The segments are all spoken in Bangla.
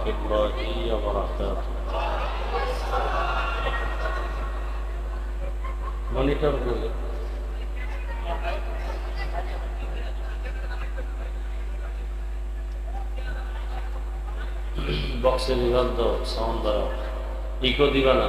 ورحمة الله وبركاته মনিটর করে বক্সে বিভাগ দাও সাউন্ড দাও ইকো দিবা না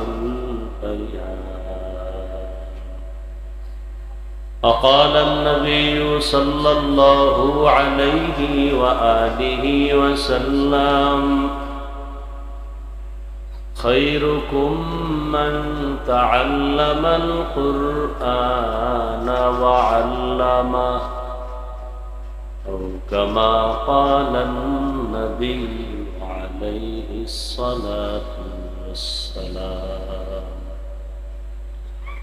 وقال النبي صلى الله عليه وآله وسلم خيركم من تعلم القرآن وعلمه أو كما قال النبي عليه الصلاة والسلام.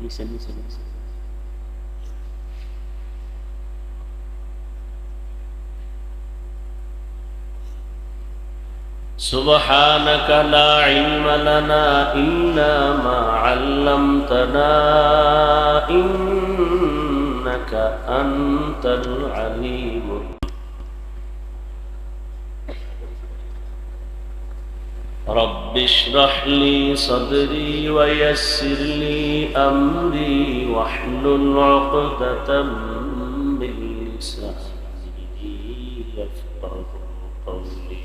bisa bisa bisa سبحانك لا علم لنا إلا ما علمتنا إنك أنت العليم رب اشرح لي صدري ويسر لي أمري واحلل عقدة من ولساني يفقه قولي.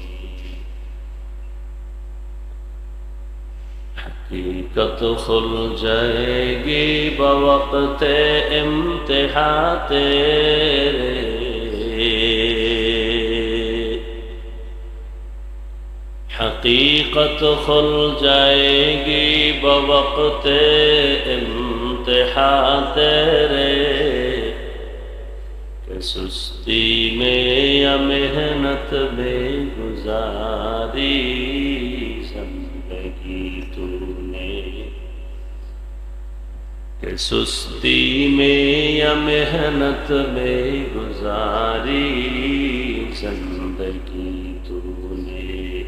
حقیقت کھل جائے گی بوقت امتحان تیرے حقیقت کھل جائے گی بوقت امتحان تیرے۔ کہ سستی میں یا محنت میں گزاری زندگی تو نے کہ سستی میں یا محنت میں گزاری زندگی تو نے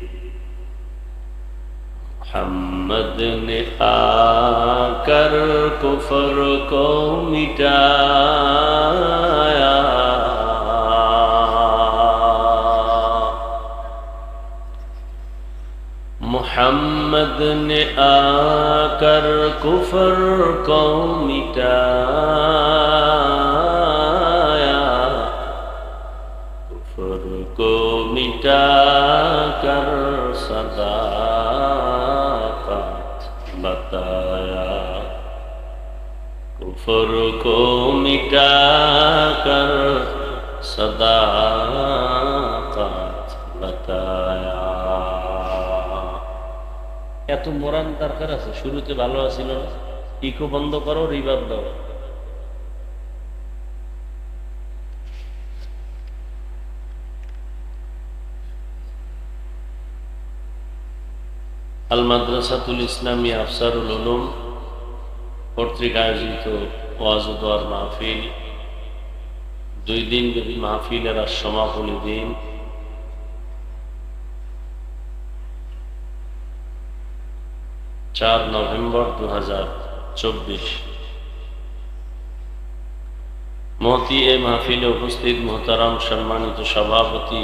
محمد نے آ کر کفر کو مٹایا محمد نے آ کر کفر کو مٹایا کفر کو مٹا کر صدا बताया कुफर को मिटा कर सदा बताया এত মরান দরকার আছে, শুরুতে ভালো আছিল ইকো বন্ধ করো রিভার দাও। আল মাদ্রাসাতুল ইসলামী আফসারুল উলুম কর্তৃক আয়োজিত ওয়াজুদার মাহফিল, দুই দিন ব্যাপী মাহফিলের আর সমাপনী দিন। চার নভেম্বর দু হাজার চব্বিশ। মহতি এ মাহফিলে উপস্থিত মোহতারাম সম্মানিত সভাপতি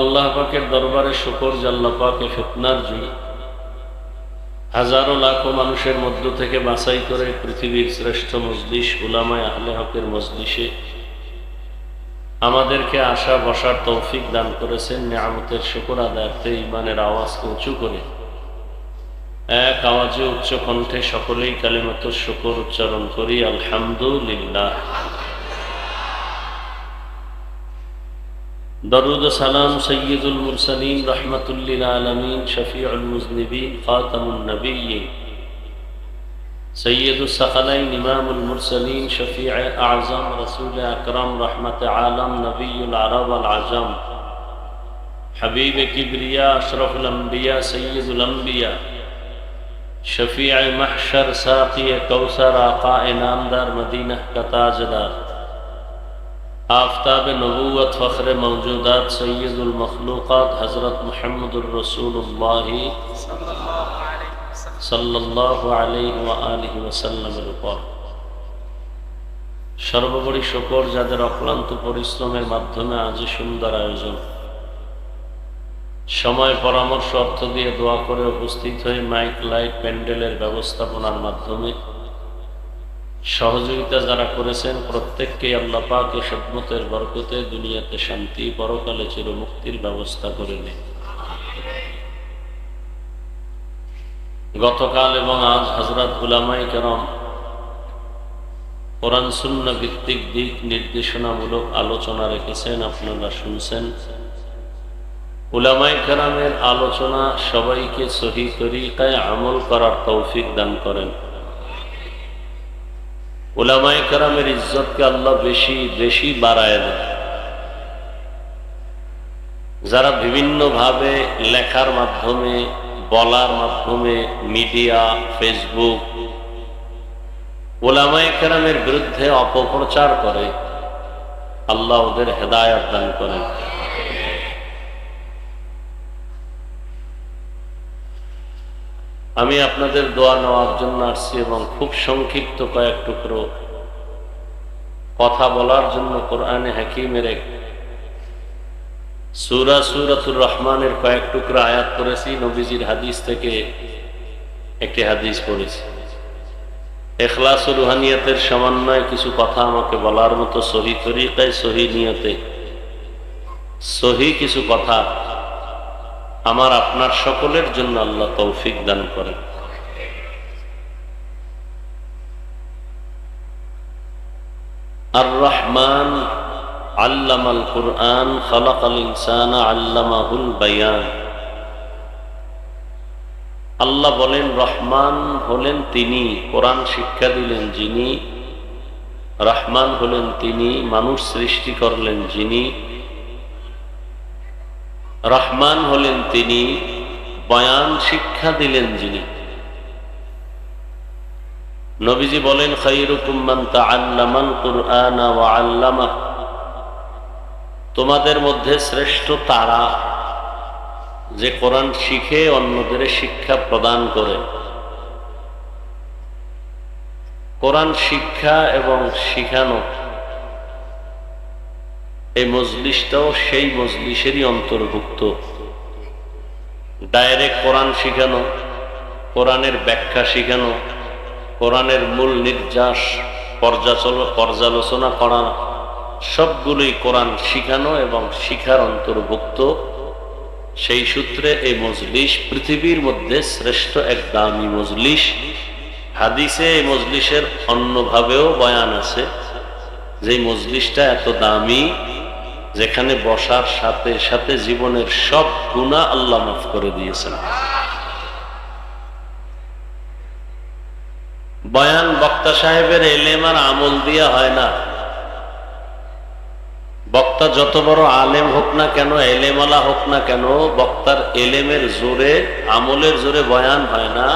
আল্লাহ পাকের দরবারে শুকর জাল্লা পাকে ফিতনার যুগ হাজারো লাখো মানুষের মধ্য থেকে বাছাই করে পৃথিবীর শ্রেষ্ঠ মজলিস উলামায় আহলে হকের মজলিসে আমাদেরকে আসা বসার তৌফিক দান করেছেন, নিয়ামতের শুকর আদায়ার্থে ইমানের আওয়াজকে উঁচু করে। এক আওয়াজে উচ্চ কণ্ঠে সকলেই কালিমাত শুকর উচ্চারণ করি, আলহামদুলিল্লাহ। درود سلام سید المرسلین رحمت للعالمین شفیع المذنبین خاتم النبیین سید الثقلین امام المرسلین شفیع اعظم رسول اکرم رحمت عالم نبی العرب العجم حبیب کبریا اشرف الانبیاء سید الانبیاء شفیع محشر ساقی کوثر آقا نامدار مدینہ کا تاجدار آفتاب নবুয়ত ফখরে মৌজুদাত সৈয়দুল মখলুকাত হজরত মোহাম্মদুর الرسول اللہ উপর। সর্বোপরি শকর যাদের অক্লান্ত পরিশ্রমের মাধ্যমে আজ সুন্দর আয়োজন। সময় পরামর্শ অর্থ দিয়ে দোয়া করে উপস্থিত হয়ে মাইক, লাইট, প্যান্ডেলের ব্যবস্থাপনার মাধ্যমে সহযোগিতা যারা করেছেন প্রত্যেককে আল্লাহ পাকে খেদমতের বরকতে দুনিয়াতে শান্তি, পরকালে চির মুক্তির ব্যবস্থা করে নেই গতকাল এবং আজ হজরত উলামাই কেরম কোরআন শূন্য ভিত্তিক দিক নির্দেশনামূলক আলোচনা রেখেছেন, আপনারা শুনছেন। উলামাই কেরামের আলোচনা সবাইকে সহি তরিকায় আমল করার তৌফিক দান করেন। উলামাই কেরামের ইজ্জতকে আল্লাহ বেশি বেশি বাড়ায় দেন। যারা বিভিন্নভাবে লেখার মাধ্যমে, বলার মাধ্যমে, মিডিয়া, ফেসবুক ওলামাই কেরামের বিরুদ্ধে অপপ্রচার করে, আল্লাহ ওদের হেদায়ত দান করেন। আমি আপনাদের দোয়া নেওয়ার জন্য আসছি এবং খুব সংক্ষিপ্ত কয়েক টুকরো কথা বলার জন্য কোরআনে হাকিমের এক সুরা সুরাতুর রহমানের কয়েক টুকরো আয়াত করেছি নবীজির হাদিস থেকে একটি হাদিস পড়েছি। এখলাস রুহানিয়তের সমন্বয়ে কিছু কথা আমাকে বলার মতো সহি তরিকায়, সহি নিয়তে সহি কিছু কথা আমার আপনার সকলের জন্য আল্লাহ তৌফিক দান করেন। আর রহমান আল্লামাল কুরআন, খালাকাল ইনসানা আল্লামাহুল বায়ান। আল্লাহ বলেন, রহমান হলেন তিনি, কোরআন শিক্ষা দিলেন যিনি, রহমান হলেন তিনি, মানুষ সৃষ্টি করলেন যিনি রহমান হলেন তিনি, বয়ান শিক্ষা দিলেন যিনি। নবীজি বলেন আল্লামা। তোমাদের মধ্যে শ্রেষ্ঠ তারা যে কোরআন শিখে অন্যদের শিক্ষা প্রদান করে। কোরআন শিক্ষা এবং শিখানো এই মজলিসটাও সেই মজলিসেরই অন্তর্ভুক্ত। ডাইরেক্ট কোরআন শিখানো, কোরআনের ব্যাখ্যা শিখানো, কোরআনের মূল নির্যাস পর্যালোচনা করা, সবগুলোই কোরআন শিখানো এবং শিখার অন্তর্ভুক্ত। সেই সূত্রে এই মজলিস পৃথিবীর মধ্যে শ্রেষ্ঠ এক দামি মজলিস। হাদিসে এই মজলিসের অন্যভাবেও বয়ান আছে যে মজলিসটা এত দামি যেখানে বসার সাথে সাথে জীবনের সব গুণা আল্লাহ মাফ করে দিয়েছেন। বয়ান বক্তা সাহেবের এলেম আর আমল দিয়া হয় না। বক্তা যত বড় আলেম হোক না কেন এলেমালা হোক না কেন, বক্তার এলেমের জোরে, আমলের জোরে বয়ান হয় না।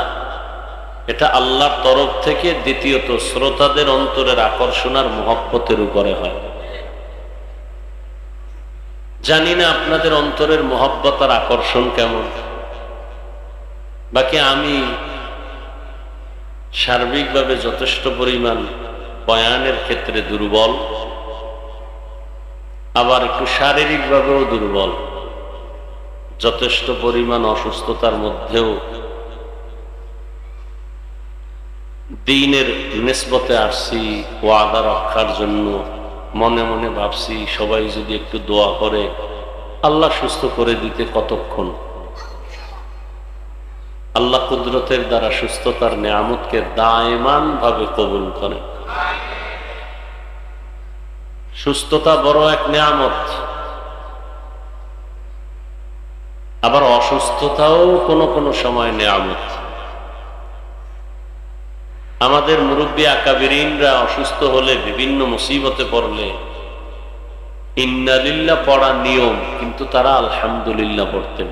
এটা আল্লাহর তরফ থেকে দ্বিতীয়ত শ্রোতাদের অন্তরের আকর্ষণ আর মহব্বতের উপরে হয়। জানি না আপনাদের অন্তরের মহব্বত আর আকর্ষণ কেমন। বাকি আমি সার্বিকভাবে যথেষ্ট পরিমাণ বয়ানের ক্ষেত্রে দুর্বল, আবার একটু শারীরিকভাবেও দুর্বল। যথেষ্ট পরিমাণ অসুস্থতার মধ্যেও দিনের নেসবতে আসছি, ওয়াদা রক্ষার জন্য মনে মনে ভাবছি, সবাই যদি একটু দোয়া করে, আল্লাহ সুস্থ করে দিতে কতক্ষণ? আল্লাহ কুদরতের দ্বারা সুস্থতার নিয়ামতকে দায়মান ভাবে কবুল করে। সুস্থতা বড় এক নিয়ামত। আবার অসুস্থতাও কোনো কোনো সময় নিয়ামত। আমাদের মুরব্বী আকাবিরিনরা অসুস্থ হলে বিভিন্ন মুসিবতে পড়লে ইন্নালিল্লা পড়া নিয়ম, কিন্তু তারা আলহামদুলিল্লাহ পড়তেন।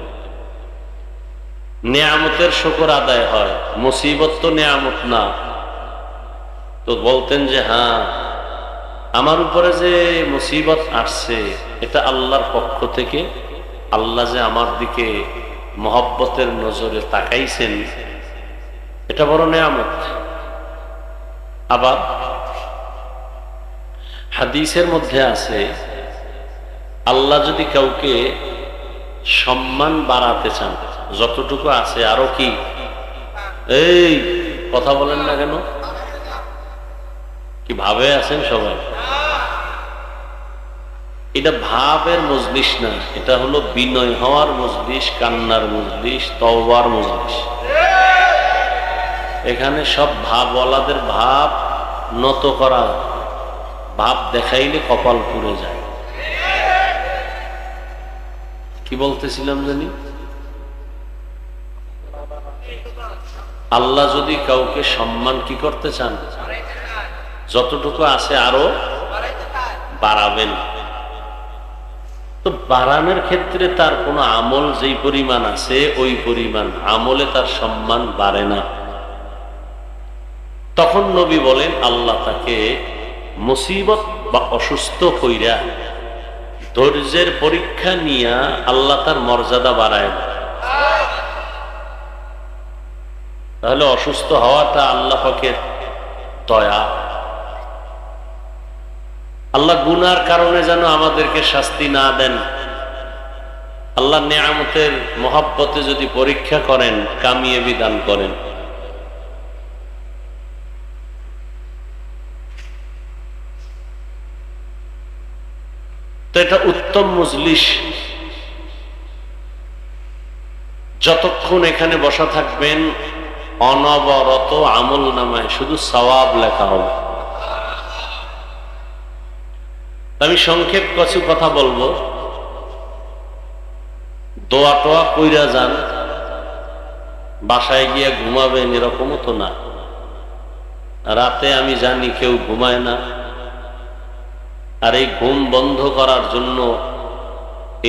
নেয়ামতের শকর আদায় হয়, মুসিবত তো নেয়ামত না। তো বলতেন যে হ্যাঁ আমার উপরে যে মুসিবত আসছে, এটা আল্লাহর পক্ষ থেকে, আল্লাহ যে আমার দিকে মহব্বতের নজরে তাকাইছেন, এটা বড় নেয়ামত। আবার হাদিসের মধ্যে আছে, আল্লাহ যদি কাউকে সম্মান বাড়াতে চান, যতটুকু আছে, আরও কি? এই, কথা বলেন না কেন? কি ভাবে আছেন সবাই? এটা ভাবের মজলিস না, এটা হলো বিনয় হওয়ার মজলিস, কান্নার মজলিস, তওবার মজলিস। এখানে সব ভাবওয়ালাদের ভাব নত করা, ভাব দেখাইলে কপাল পুড়ে যায়। কি বলতেছিলাম জানি? আল্লাহ যদি কাউকে সম্মান কি করতে চান? যতটুকু আছে আরও বাড়াবেন। তো বাড়ানোর ক্ষেত্রে তার কোনো আমল যেই পরিমাণ আছে, ওই পরিমাণ। আমলে তার সম্মান বাড়ে না। তখন নবী বলেন, আল্লাহ তাকে মুসিবত বা অসুস্থ হইরা ধৈর্যের পরীক্ষা নিয়া আল্লাহ তার মর্যাদা বাড়ায় তাহলে অসুস্থ হওয়াটা আল্লাহ পাকের দয়া। আল্লাহ গুনার কারণে যেন আমাদেরকে শাস্তি না দেন। আল্লাহ নেয়ামতের মহাব্বতে যদি পরীক্ষা করেন কামিয়ে বিধান করেন। তো এটা উত্তম মজলিস। যতক্ষণ এখানে বসা থাকবেন, অনবরত আমল নামায় শুধু সওয়াব লেখা হবে। আমি সংক্ষেপ কিছু কথা বলব। দোয়া টোয়া কইরা যান। বাসায় গিয়ে ঘুমাবেন এরকমও তো না। রাতে আমি জানি কেউ ঘুমায় না। আর এই ঘুম বন্ধ করার জন্য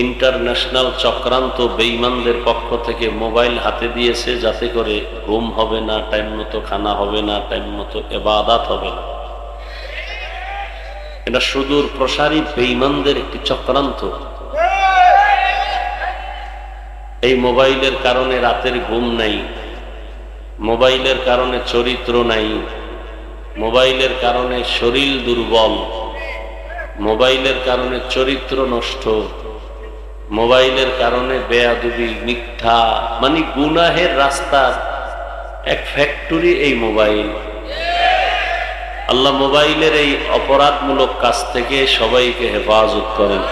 ইন্টারন্যাশনাল চক্রান্ত বেইমানদের পক্ষ থেকে মোবাইল হাতে দিয়েছে যাতে করে ঘুম হবে না, টাইম মতো খানা হবে না, টাইম মতো এবাদাত হবে না। এটা সুদূর প্রসারী বেইমানদের একটি চক্রান্ত। এই মোবাইলের কারণে রাতের ঘুম নাই, মোবাইলের কারণে চরিত্র নাই, মোবাইলের কারণে শরীর দুর্বল। মোবাইলের কারণে চরিত্র নষ্ট, মোবাইলের কারণে বেয়াদুবি, মিথ্যা মানে গুনাহের রাস্তা, এক ফ্যাক্টরি এই মোবাইল। আল্লাহ মোবাইলের এই অপরাধমূলক কাজ থেকে সবাইকে হেফাজত করেন।